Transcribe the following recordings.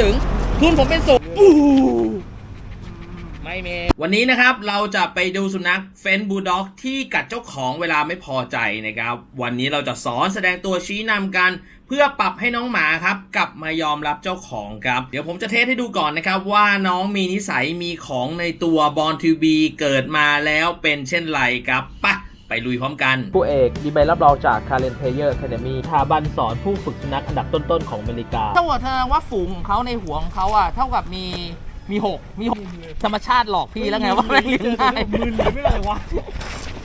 ถึง ทุนผมเป็นศูนย์ไม่เมวันนี้นะครับเราจะไปดูสุนัขเฟนบูลด็อกที่กัดเจ้าของเวลาไม่พอใจนะครับ วันนี้เราจะสอนแสดงตัวชี้นำกัน เพื่อปรับให้น้องหมาครับกลับมายอมรับเจ้าของครับ เดี๋ยวผมจะเทสให้ดูก่อนนะครับ ว่าน้องมีนิสัยมีของในตัวบอลทูบีเกิดมาแล้วเป็นเช่นไรครับไปะ ไปลุยพร้อมกันผู้เอกมีใบรับรองจาก Karen Player Academy สถาบันสอนผู้ฝึกสุนัขอันดับต้นๆของอเมริกา เท่ากับเธอว่าฝูงของเขาในหัวของเขาอะเท่ากับมีมีหกมีหกธรรมชาติหลอกพี่แล้วไงว่าไม่เลี้ยงง่ายมึนเลยไม่อะไรวะ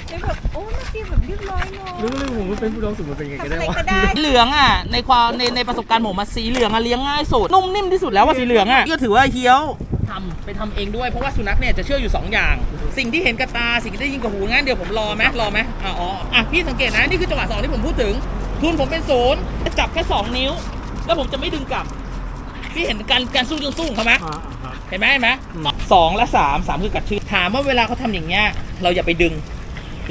เป็นแบบโอ้มันฟีลแบบเรียบร้อยเนาะรู้เลยผมว่าเป็นผู้ร้องสุดมันเป็นยังไงทำกันอะได้ไรวะก็ได้สีเหลืองอะในความในในประสบการณ์ผมมาสีเหลืองอะเลี้ยงง่ายสุดนุ่มนิ่มที่สุดแล้วว่าสีเหลืองอะก็ถือว่าเฮี้ยว ทำไปทำเองด้วยเพราะว่าสุนัขเนี่ยจะเชื่ออยู่2อย่าง สิ่งที่เห็นกับตาสิ่งที่ได้ยินกับหูงั้นเดี๋ยวผมรอไหมรอไหมอะอ๋ออะพี่สังเกตนะนี่คือจังหวะสองที่ผมพูดถึงทุนผมเป็นศูนย์จับแค่สองนิ้ว แล้วผมจะไม่ดึงกลับ พี่เห็นการการสู้สู้ของเขาไหมอ่าอ่าเห็นไหมเห็นไหมอืมสองและสามสามคือกัดชื่อถามว่าเวลาเขาทำอย่างเงี้ยเราอย่าไปดึง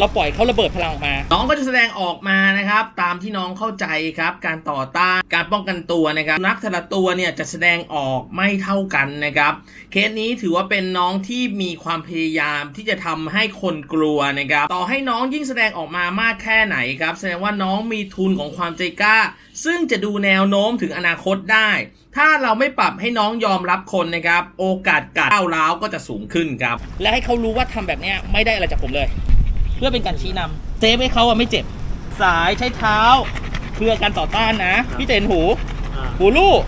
เราปล่อยเขาระเบิดพลังออกมา น้องก็จะแสดงออกมานะครับ ตามที่น้องเข้าใจครับ การต่อต้านการป้องกันตัวนะครับสุนักแต่ละตัวเนี่ยจะแสดงออกไม่เท่ากันนะครับ เคสนี้ถือว่าเป็นน้องที่มีความพยายามที่จะทำให้คนกลัวนะครับ ต่อให้น้องยิ่งแสดงออกมามากแค่ไหนครับ แสดงว่าน้องมีทุนของความใจกล้า ซึ่งจะดูแนวโน้มถึงอนาคตได้ ถ้าเราไม่ปรับให้น้องยอมรับคนนะครับ โอกาสกัดก้าวร้าวก็จะสูงขึ้นครับ และให้เขารู้ว่าทำแบบเนี้ยไม่ได้อะไรจากผมเลยเพื่อเป็นการชี้นำเซฟให้เขาอะไม่เจ็บ สายใช้เท้า เพื่อการต่อต้านนะ พี่เจนหู อ่าหูลูก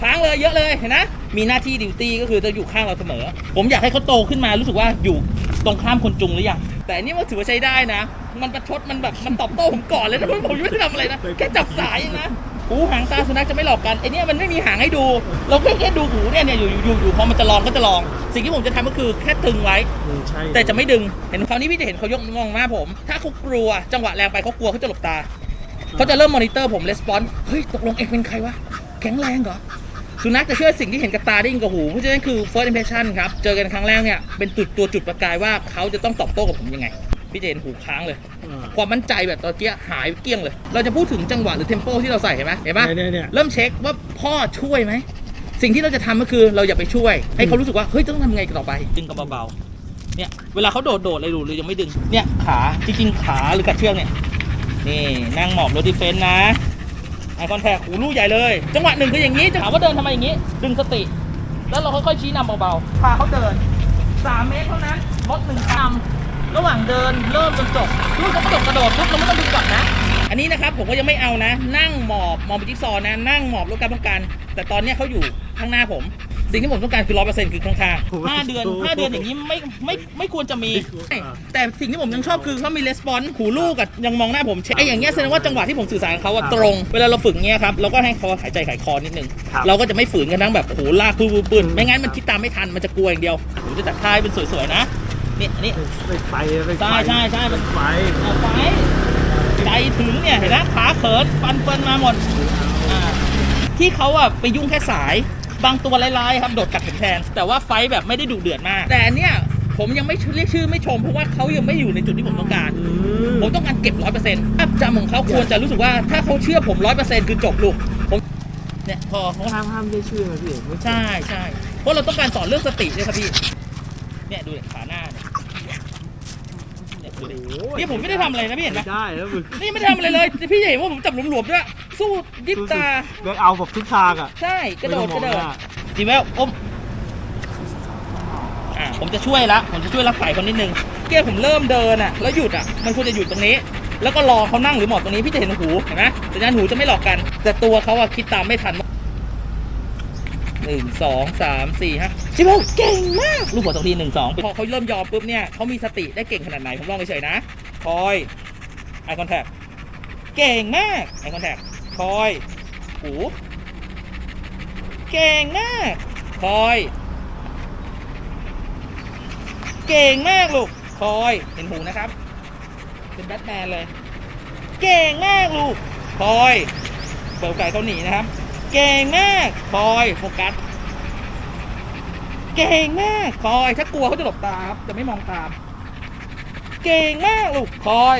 ค้างเลยเยอะเลยเห็นนะมีหน้าที่ดิวตี้ก็คือจะอยู่ข้างเราเสมอ ผมอยากให้เขาโตขึ้นมารู้สึกว่าอยู่ตรงข้ามคนจุงหรือยังแต่อันนี่มันถือว่าใช้ได้นะ มันประชดมันแบบมันตอบโต้ผมก่อนเลยนะผมยังไม่ได้ทำอะไรนะแค่จับสายเองนะ หูหางตาสุนัขจะไม่หลอกกันไอเนี้ยมันไม่มีหางให้ดู เราแค่แค่ดูหูเนี่ยเนี่ยอยู่อยู่อยู่พอมันจะลองก็จะลอง สิ่งที่ผมจะทำก็คือแค่ตึงไว้อืมใช่แต่จะไม่ดึง เห็นคราวนี้พี่จะเห็นเขายกมองหน้าผม ถ้าเขากลัวจังหวะแรงไปเขากลัวเขาจะหลบตาเขาจะเริ่มมอนิเตอร์ผมレスปอนเฮ้ยตกลงเอกเป็นใครวะแข็งแรงเหรอสุนัขจะเชื่อสิ่งที่เห็นกับตาได้ยิ่งกว่าหูเพราะฉะนั้นคือ first impression ครับเจอกันครั้งแรกเนี่ยเป็นจุดตัวจุดประกายว่าเขาจะต้องตอบโต้กับผมยังไง พี่จะเห็นหูค้างเลยอ่าความมั่นใจแบบตอนเกี้ยหายเกลี้ยงเลย เราจะพูดถึงจังหวะหรือเทมโปที่เราใส่เห็นไหมเห็นปะเนี่ยเนี่ยเริ่มเช็คว่าพ่อช่วยไหม สิ่งที่เราจะทำก็คือเราอย่าไปช่วย ให้เขารู้สึกว่า เฮ้ย ต้องทำไงต่อไป ดึงกันเบาๆเนี่ย เวลาเขาโดดโดดอะไรดูหรือยังไม่ดึง เนี่ยขาจริงๆขาหรือกัดเชือกเนี่ย นี่นั่งหมอบรถดิเฟนต์นะไอคอนแทคหูลูกใหญ่เลย จังหวะหนึ่งคืออย่างนี้จะถามว่าเดินทำไมอย่างนี้ ดึงสติ แล้วเราค่อยๆชี้นำเบาๆพาเขาเดิน3เมตรเท่านั้นลดหนึ่งคำ ระหว่างเดินเริ่มจนจบลูกจะกระโดดกระโดดปุ๊บเราไม่ต้องดึงกลับนะ อันนี้นะครับผมก็ยังไม่เอานะ นั่งหมอบมองไปจิ๊กซอว์นะ นั่งหมอบลดการป้องกัน แต่ตอนเนี้ยเขาอยู่ข้างหน้าผม สิ่งที่ผมต้องการคือร้อยเปอร์เซ็นต์คือข้างๆห้าเดือนห้าเดือนอย่างนี้ไม่ไม่ไม่ควรจะมี แต่สิ่งที่ผมยังชอบคือเขามีレスปอนหูลูกอะยังมองหน้าผมไอ้อย่างเงี้ยแสดงว่าจังหวะที่ผมสื่อสารกับเขาอะตรง เวลาเราฝึกเงี้ยครับเราก็ให้เขาหายใจหายคอนิดนึงครับเราก็จะไม่ฝืนกันทั้งแบบโอ้โหลากปื้ปื้นไม่งั้นมันคิดตามไม่ทันมันจะกลัวอย่างเดียวผมจะจัดท่ายเป็นสวยๆนะ เนี่ยอันนี้ไปไฟไปไฟใช่ใช่ใช่มันไฟเอาไว้ใจถึงเนี่ยเห็นไหมขาเขินฟันเฟินมาหมดอ่าที่เขาอะไปยุ่งแค่สาย บางตัวร้ายๆครับโดดกัดถึงแทนแต่ว่าไฟท์แบบไม่ได้ดุเดือดมาก แต่อันเนี่ยผมยังไม่เรียกชื่อไม่ชม เพราะว่าเขายังไม่อยู่ในจุดที่ผมต้องการ อืมผมต้องการเก็บร้อยเปอร์เซ็นต์ภาพจำของเขาควรจะรู้สึกว่าถ้าเขาเชื่อผมร้อยเปอร์เซ็นต์คือจบลูกผมเนี่ยพอเขาห้ามห้ามได้ชื่อนะพี่ไม่ใช่ใช่เพราะเราต้องการสอนเรื่องสติด้วยครับพี่เนี่ยดูเด็ขาหน้าเนี่ยเนี่ยดูดิโอ้ยนี่ผมไม่ได้ทำอะไรนะพี่เห็นไหมไม่ได้แล้วมึงนี่ไม่ได้ทำอะไรเลยแต่พี่จะเห็นว่าผมจับหลวมๆด้วยสู้ยิบตาแบกเอาแบบทุกทางอะ ใช่กระโดดไม่กต้ระองโดมดองหน้าจริงไหมอมอ่าผมจะช่วยละผมจะช่วยรับไฝ่เขานิดนึงเกี้ยผมเริ่มเดินอะ แล้วหยุดอะ มันควรจะหยุดตรงนี้ แล้วก็รอเขานั่งหรือหมอบตรงนี้พี่จะเห็นหูเห็นไหมสัญญาณหูจะไม่หลอกกัน แต่ตัวเขาอะคิดตามไม่ทัน หนึ่งสองสามสี่ฮะจิบเก่งมากลูกหัวตรงทีหนึ่งสองพอเขาเริ่มยอมปุ๊บเนี่ยเขามีสติได้เก่งขนาดไหนผมลองเฉยๆนะคอย eye contact เก่งมาก eye contact คอยหูเก่งมากคอย เก่งมากลูกคอยเห็นหูนะครับ เป็นแบทแมนเลย เก่งมากลูกคอยเปิดโอกาสเขาหนีนะครับ เก่งมากคอยโฟกัส เก่งมากคอย ถ้ากลัวเขาจะหลบตาครับ จะไม่มองตาม เก่งมากลูกคอย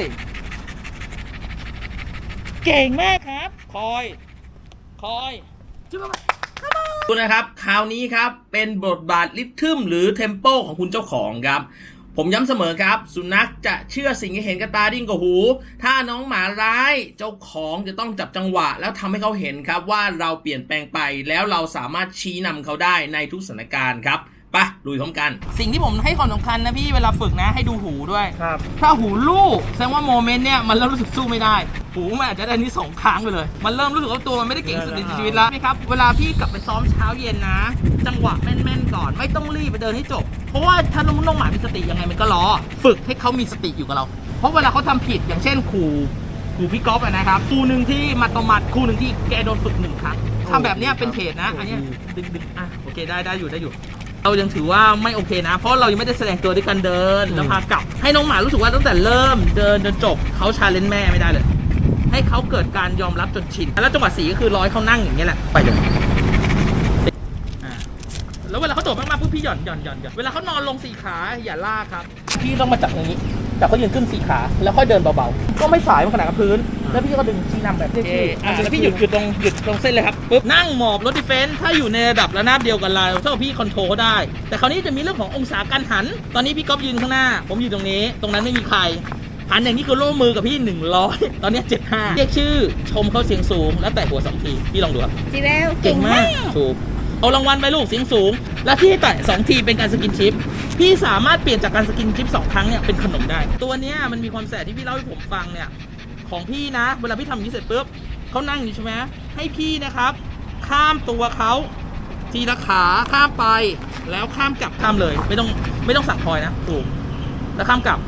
เก่งมากครับ คอย คอยจุ๊บดูนะครับ คราวนี้ครับ เป็นบทบาทลิทึมหรือเทมโปของคุณเจ้าของครับ ผมย้ำเสมอครับ สุนัขจะเชื่อสิ่งที่เห็นกับตาดิ้งกับหู ถ้าน้องหมาร้ายเจ้าของจะต้องจับจังหวะ แล้วทำให้เขาเห็นครับว่าเราเปลี่ยนแปลงไปแล้วเราสามารถชี้นำเขาได้ในทุกสถานการณ์ครับ ไปลุยพร้อมกัน สิ่งที่ผมให้ความสำคัญนะพี่เวลาฝึกนะให้ดูหูด้วย ครับ ถ้าหูลูกแสดงว่าโมเมนต์เนี่ยมันเริ่มรู้สึกสู้ไม่ได้ หูมันอาจจะได้นี่สองครั้งไปเลย มันเริ่มรู้สึกว่าตัวมันไม่ได้เก่งสุดในชีวิตแล้วนะครับ เวลาพี่กลับไปซ้อมเช้าเย็นนะ จังหวะแม่นๆก่อน ไม่ต้องรีบไปเดินให้จบ เพราะว่าถ้าน้องน้องหมามีสติยังไงมันก็รอฝึกให้เขามีสติอยู่กับเรา เพราะเวลาเขาทำผิดอย่างเช่นขู่ขู่พี่ก๊อฟอะนะครับครูหนึ่งที่มัดต่อมัดครูหนึ่งที่แกโดนฝึกหนึ่งครั้งทำแบบเนี้ยเป็นเพจนะ อันเนี้ยดึงดึงอะโอเคได้ได้อยู่ได้อยู่ เรายังถือว่าไม่โอเคนะ เพราะเรายังไม่ได้แสดงตัวด้วยการเดินแล้วพากลับ ให้น้องหมารู้สึกว่าตั้งแต่เริ่มเดินจนจบเขาชาเลนจ์แม่ไม่ได้เลย ให้เขาเกิดการยอมรับจนชิน แล้วจังหวะสีก็คือร้อยเขานั่งอย่างเงี้ยแหละไปเลยอ่าแล้วเวลาเขาโดดมากๆปุ๊บพี่หย่อนหย่อนหย่อนหย่อนเวลาเขานอนลงสี่ขาอย่าลากครับ พี่ต้องมาจับอย่างนี้ จับเขายืนขึ้นสี่ขา แล้วค่อยเดินเบาๆ ก็ไม่สายมันขนาดกับพื้น แล้วพี่ก็ดึงชี้นำแบบเท่ๆอะแล้วพี่หยุดหยุดตรงหยุดตรงเส้นเลยครับปุ๊บนั่งหมอบรถดิเฟนส์ถ้าอยู่ในระดับระนาบเดียวกันเราเท่ากับพี่คอนโทรลเขาได้ แต่คราวนี้จะมีเรื่องขององศาการหัน ตอนนี้พี่ก๊อฟยืนข้างหน้า ผมอยู่ตรงนี้ ตรงนั้นไม่มีใครหันอย่างนี้คือร่วมมือกับพี่ 100 ตอนนี้ 75 เรียกชื่อชมเขาเสียงสูง แล้วแตะหัวสองที พี่ลองดูครับจีเวลเก่งมากถูก เอารางวัลไปลูกเสียงสูง แล้วที่แตะสองทีเป็นการสกินชิป พี่สามารถเปลี่ยนจากการสกินชิปสองครั้งเนี่ยเป็นขนมได้ ตัวเนี้ยมันมีความแสบที่พี่เล่าให้ผมฟังเนี่ยของพี่นะ เวลาพี่ทำอย่างนี้เสร็จปุ๊บเขานั่งอยู่ใช่ไหมให้พี่นะครับ ข้ามตัวเขาทีละขาข้ามไป แล้วข้ามกลับข้ามเลย ไม่ต้องไม่ต้องสั่งคอยนะถูกแล้วข้ามกลับ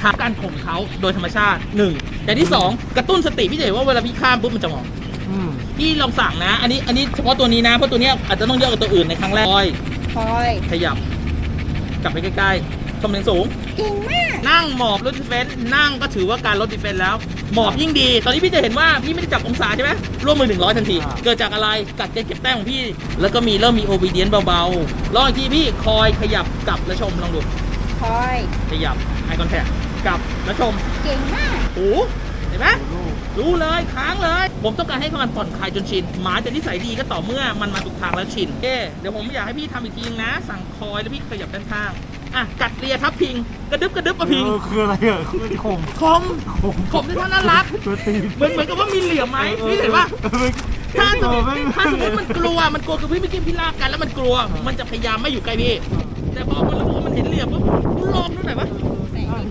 ทาการข่มเขาโดยธรรมชาติหนึ่งอย่ที่สองกระตุ้นสติพี่เห็นว่าเวลาพี่ข้ามปุ๊บมันจะมอง พี่ลองสั่งนะ อันนี้อันนี้เฉพาะตัวนี้นะ เพราะตัวเนี้ยอาจจะต้องเยอะกว่าตัวอื่นในครั้งแรกคอย คอยขยับ กลับไปใกล้ๆชมเสียงสูง เก่งมาก นั่งหมอบลดดิเฟนส์นั่งก็ถือว่าการลดดิเฟนส์แล้ว หมอบยิ่งดี ตอนนี้พี่จะเห็นว่าพี่ไม่ได้จับองศาใช่ไหมร่วมมือ 100 ทันที อ่า เกิดจากอะไรกัดเก็บแต้มของพี่ แล้วก็มีเริ่มมีโอบีเดียนเบาๆลองอีกทีพี่คอยขยับกลับแล้วชมลองดูคอย ขยับไอคอนแทคกลับแล้วชมเก่งมาก โอ้เห็นไหม รู้เลยค้างเลย ผมต้องการให้มันผ่อนคลายจนชินหมาจะนิสัยดีก็ต่อเมื่อมันมาถูกทางแล้วชินเอ๊ะเดี๋ยวผมอยากให้พี่ทำอีกทีนึงนะ สั่งคอยแล้วพี่ขยับด้านข้างอะกัดเลียทับพิง กระดึบกระดึบมาพิง เออคืออะไรอะคือข่มคมคมที่ท่าน่ารักตัวตีนเหมือนเหมือนกับว่ามีเหลี่ยมไหมพี่เห็นปะถ้าสมมติถ้าสมมติมันกลัวมันกลัวคือพี่ไม่กินพี่ลากกันแล้วมันกลัว มันจะพยายามไม่อยู่ใกล้พี่แต่พอมันรู้ว่ามันเห็นเหลี่ยมปุ๊บมันลองนั่นไหนอยวะ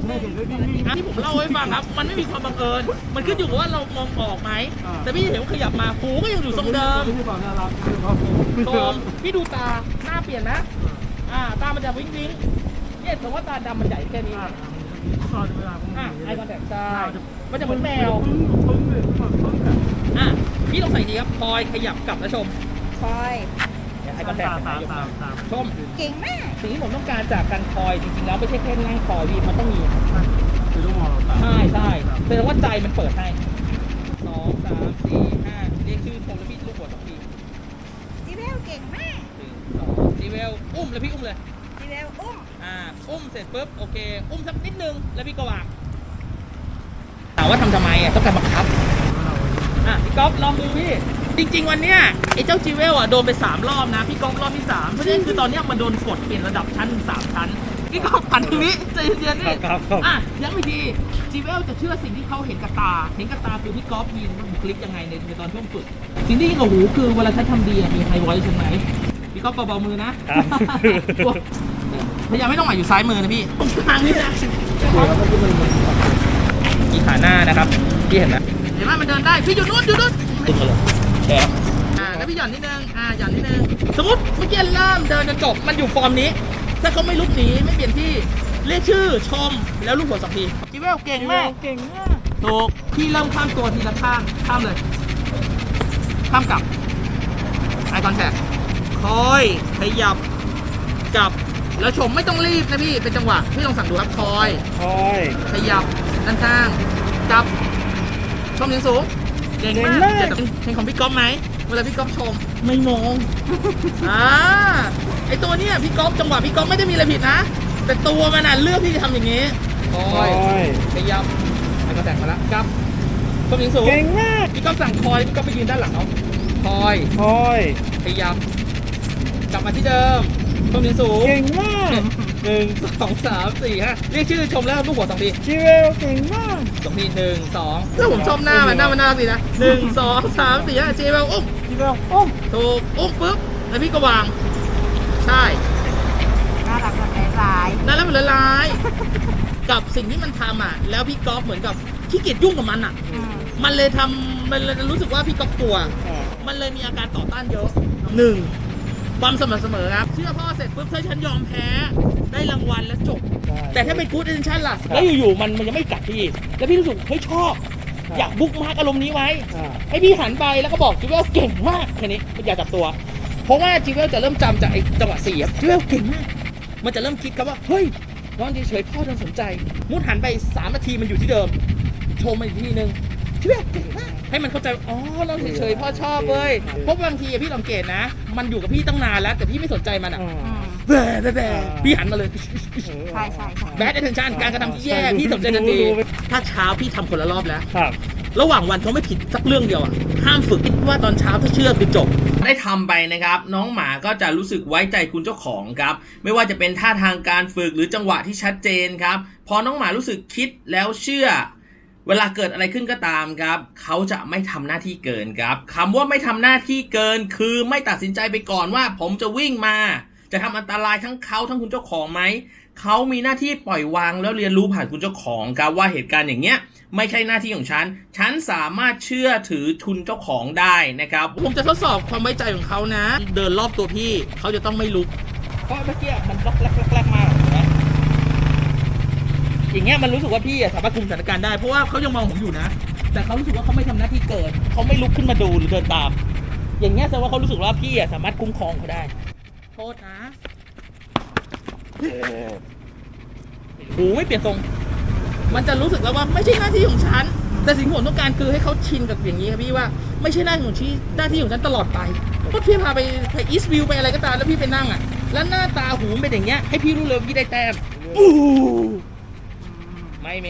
ไม่เห็นด้วยนิ่งที่ผมเล่าให้ฟังครับ มันไม่มีความบังเอิญ มันขึ้นอยู่กับว่าเรามองออกไหมอ่าแต่พี่เห็นว่าขยับมาหูก็ยังอยู่ทรงเดิมไม่ใช่ความน่ารักคือความโทมพี่ดูตาหน้าเปลี่ยนนะ อ่า ตามันจะวิ้งวิ้งเนี่ยแต่ว่าตาดำมันใหญ่แค่นี้อะตอนเวลาพวกอะนี้ไอคอนแทคใช่ มันจะเหมือนแมวปึ้งปึ้งเลยปึ้งปึ้งอะอะพี่ลองใส่ทีครับคอยขยับกลับแล้วชมคอย ไอคอนแทคตามตามตามชมเก่งมากสิ่งที่ผมต้องการจากการคอยจริงๆแล้วไม่ใช่แค่นั่งคอยพี่มันต้องมีคือต้องมองเราตามใช่ใช่แสดงว่าใจมันเปิดให้สองสามสี่ห้าเรียกชื่อผมแล้วพี่ลูกหัวสองทีจีเวลเก่งมากหนึ่งสองจีเวลอุ้มแล้วพี่อุ้มเลยจีเวลอุ้มอ่าอุ้มเสร็จปุ๊บโอเค อุ้มสักนิดนึงแล้วพี่ก็วางถามว่าทำทำไมอะต้องการบังคับอะพี่ก๊อฟลองดูพี่ จริงๆวันเนี้ยไอ้เจ้าจีเวลอะโดนไปสามรอบนะพี่ก๊อฟรอบที่สามเพราะฉะนั้นคือตอนเนี้ยมันโดนกดเปลี่ยนระดับชั้นสามชั้นพี่ก๊อฟหันทางนี้ใจเย็นๆนี่ครับครับ อะย้ำอีกทีจีเวลจะเชื่อสิ่งที่เขาเห็นกับตา เห็นกับตาคือพี่ก๊อฟมีบุคลิกยังไงในในตอนช่วงฝึกสิ่งที่ยิงกับหูคือเวลาฉันทำดีอะมีไฮไวท์ใช่ไหมพี่ก๊อฟเบาๆมือนะครับ พยายามไม่ต้องหมายอยู่ซ้ายมือนะพี่ตรงกลางนี่นะมีขาหน้านะครับพี่เห็นไหม เห็นไหมมันเดินได้ พี่หยุดนู้นหยุดนู้นตึงมาเลย แอบอ่าแล้วพี่หย่อนนิดนึงอ่าหย่อนนิดนึงสมมติเมื่อกี้เริ่มเดินจนจบมันอยู่ฟอร์มนี้ ถ้าเขาไม่ลุกหนีไม่เปลี่ยนที่เรียกชื่อชมแล้วลูกหัวสองทีจิเวลเก่งมากเก่งมากถูกพี่เริ่มข้ามตัวทีละข้างข้ามเลย ข้ามกลับไอคอนแทคคอยขยับกลับแล้วชมไม่ต้องรีบนะพี่เป็นจังหวะพี่ลองสั่งดูครับคอย คอย ขยับด้านข้างกลับชมเสียงสูง เก่งมากเจ๋งเห็นของพี่ก๊อฟไหมเวลาพี่ก๊อฟชม ไม่มอง อ่าไอตัวเนี้ยพี่ก๊อฟจังหวะพี่ก๊อฟไม่ได้มีอะไรผิดนะ แต่ตัวมันน่ะเลือกที่จะทำอย่างนี้คอยขยับไอ้ก็แต่งมาแล้วครับต้นยิงสูงเก่งมากพี่ก๊อฟสั่งคอยพี่ก๊อฟไปยืนด้านหลังเขาคอย คอย พยายาม กลับมาที่เดิมชมเสียงสูง เก่งมาก หนึ่งสองสามสี่ห้าเรียกชื่อชมแล้วลูกหัวสองทีจีเวลเก่งมากสองทีหนึ่งสองถ้าผมชมหน้ามันหน้ามันน่ารักดีนะหนึ่งสองสามสี่ห้าเจเวลอุ้มจีเวลอุ้มถูกอุ้มปุ๊บแล้วพี่ก็วาง ใช่น่ารักแบบร้ายนั่นแล้วมันละลายกับสิ่งที่มันทำอะ แล้วพี่ก๊อฟเหมือนกับขี้เกียจยุ่งกับมันอะๆอืมมันเลยทำมันเลยรู้สึกว่าพี่ก๊อฟกลัว มันเลยมีอาการต่อต้านเยอะหนึ่ง ความสม่ำเสมอครับ เชื่อพ่อเสร็จปุ๊บถ้าฉันยอมแพ้ได้รางวัลแล้วจบ แต่ถ้าเป็นกู๊ดเอเ t ชั่นล่ะ แล้วอยู่ๆมันมันยังไม่กัดพี่ แล้วพี่รู้สึกเฮ้ยชอบ อยากบุ๊กมาร์กอารมณ์นี้ไว้อ่าให้พี่หันไปแล้วก็บอกจิเวลเก่งมากแค่นี้อย่าจับตัว เพราะว่าจิเวลจะเริ่มจำจากไอ้จังหวะสี่ครับจิเวลเก่งมาก มันจะเริ่มคิดครับว่าเฮ้ยนอนเฉยๆพ่อจะสนใจ มุดหันไปสามนาทีมันอยู่ที่เดิม ชมมันอีกทีนึงจิเวลเก่งมาก ให้มันเข้าใจว่าอ๋อเราเฉยๆพ่อชอบเว้ยเพราะบางทีอะพี่สังเกตนะ มันอยู่กับพี่ตั้งนานแล้ว แต่พี่ไม่สนใจมันอะอ่าอืมแบ่แบ่แบ่พี่หันมาเลย ใช่ใช่ใช่แบดเทนชั่นการกระทำที่แย่พี่สนใจทันทีถ้าเช้าพี่ทำคนละรอบแล้วครับระหว่างวันเขาไม่ผิดสักเรื่องเดียวอะ ห้ามฝึกคิดว่าตอนเช้าถ้าเชื่อคือจบ ได้ทำไปนะครับ น้องหมาก็จะรู้สึกไว้ใจคุณเจ้าของครับ ไม่ว่าจะเป็นท่าทางการฝึกหรือจังหวะที่ชัดเจนครับ พอน้องหมารู้สึกคิดแล้วเชื่อ เวลาเกิดอะไรขึ้นก็ตามครับเขาจะไม่ทำหน้าที่เกินครับคำว่าไม่ทำหน้าที่เกิน คือไม่ตัดสินใจไปก่อนว่า ผมจะวิ่งมา จะทำอันตรายทั้งเขาทั้งคุณเจ้าของไหมเขามีหน้าที่ปล่อยวางแล้วเรียนรู้ผ่านคุณเจ้าของครับว่าเหตุการณ์อย่างเงี้ยไม่ใช่หน้าที่ของฉัน ฉันสามารถเชื่อถือทุนเจ้าของได้นะครับ ผมจะทดสอบความไว้ใจของเขานะ เดินรอบตัวพี่ เขาจะต้องไม่ลุก เพราะเมื่อกี้มันล็อกแรกแรกมาก อย่างเงี้ยมันรู้สึกว่าพี่อะสามารถคุมสถานการณ์ได้เพราะว่าเขายังมองผมอยู่นะ แต่เขารู้สึกว่าเขาไม่ทำหน้าที่เกินเขาไม่ลุกขึ้นมาดูหรือเดินตาม อย่างเงี้ยแสดงว่าเขารู้สึกว่าพี่อะสามารถคุ้มครองเขาได้ โทษนะโอ้ยเปลี่ยนทรง มันจะรู้สึกแล้วว่าไม่ใช่หน้าที่ของฉัน แต่สิ่งที่ผมต้องการคือให้เขาชินกับอย่างนี้ครับพี่ว่าไม่ใช่หน้าที่ของชี้หน้าที่ของฉันตลอดไปเพราะพี่พาไปไปอีสต์วิวไปอะไรก็ตามแล้วพี่ไปนั่งอะ แล้วหน้าตาหูมันเป็นอย่างเงี้ยให้พี่รู้เลยว่าพี่ได้แต้มอู้ ไม่เม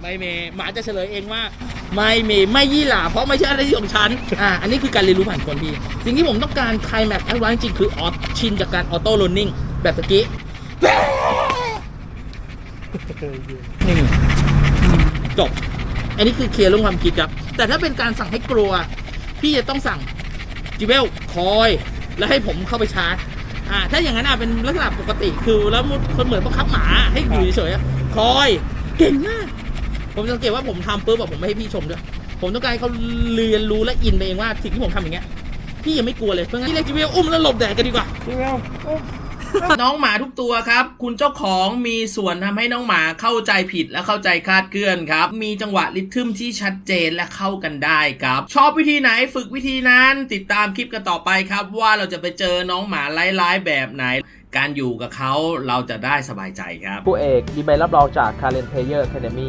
ไม่เมหมาจะเฉลยเองว่า ไม่เมไม่ยี่หล่าเพราะไม่ใช่หน้าที่ของฉันอ่าอันนี้คือการเรียนรู้ผ่านคนพี่ สิ่งที่ผมต้องการไคลแม็กซ์แอดวานจริงคือออชินจากการออโต้โรนนิ่งแบบตะกี้นี่จบ อันนี้คือเคลียร์เรื่องความคิดครับ แต่ถ้าเป็นการสั่งให้กลัว พี่จะต้องสั่งจิเวลคอย แล้วให้ผมเข้าไปชาร์จอ่าถ้าอย่างนั้นอะเป็นลักษณะปกติคือแล้วคนเหมือนบังคับหมาให้อยู่เฉยๆอะคอย เก่งมาก ผมสังเกตว่าผมทำปุ๊บแบบผมไม่ให้พี่ชมด้วย ผมต้องการให้เขาเรียนรู้และอินไปเองว่าสิ่งที่ผมทำอย่างเงี้ย พี่ยังไม่กลัวเลย เพราะงั้นพี่เรียกจิเวลอุ้มแล้วหลบแดดกันดีกว่าจีเวลอุ้ม น้องหมาทุกตัวครับ คุณเจ้าของมีส่วนทำให้น้องหมาเข้าใจผิดและเข้าใจคลาดเคลื่อนครับ มีจังหวะริทึมที่ชัดเจนและเข้ากันได้ครับ ชอบวิธีไหนฝึกวิธีนั้นติดตามคลิปกันต่อไปครับ ว่าเราจะไปเจอน้องหมาร้ายๆแบบไหน การอยู่กับเขาเราจะได้สบายใจครับ ผู้เอกมีใบรับรองจาก Current Player Academy